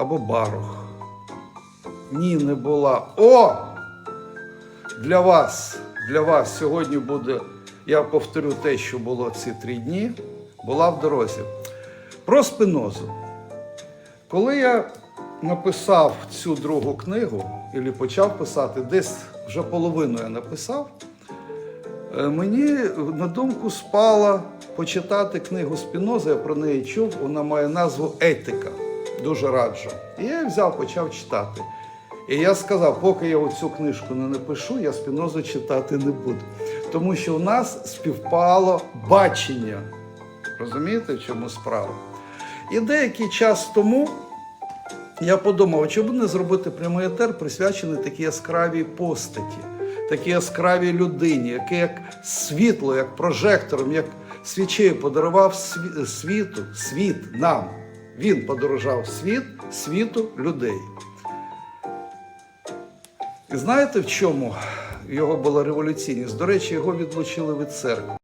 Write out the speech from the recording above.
або Барух. Ні, не була. О! Для вас, для вас сьогодні буде, я повторю те, що було ці три дні, була в дорозі. Про спинозу. Коли я написав цю другу книгу, і почав писати, десь вже половину я написав, е, мені на думку спала почитати книгу Спіноза, я про неї чув, вона має назву Етика. Дуже раджу. І я взяв, почав читати. І я сказав, поки я оцю книжку не напишу, я Спінозу читати не буду. Тому що у нас співпало бачення. Розумієте, в чому справа? І деякий час тому я подумав, чому не зробити прямий етер, присвячений такій яскравій постаті, такій яскравій людині, яке як світло, як прожектором, як свічею подарував світу, світ нам. Він подорожав світ, світу людей. І знаєте, в чому його була революційність? До речі, його відлучили від церкви.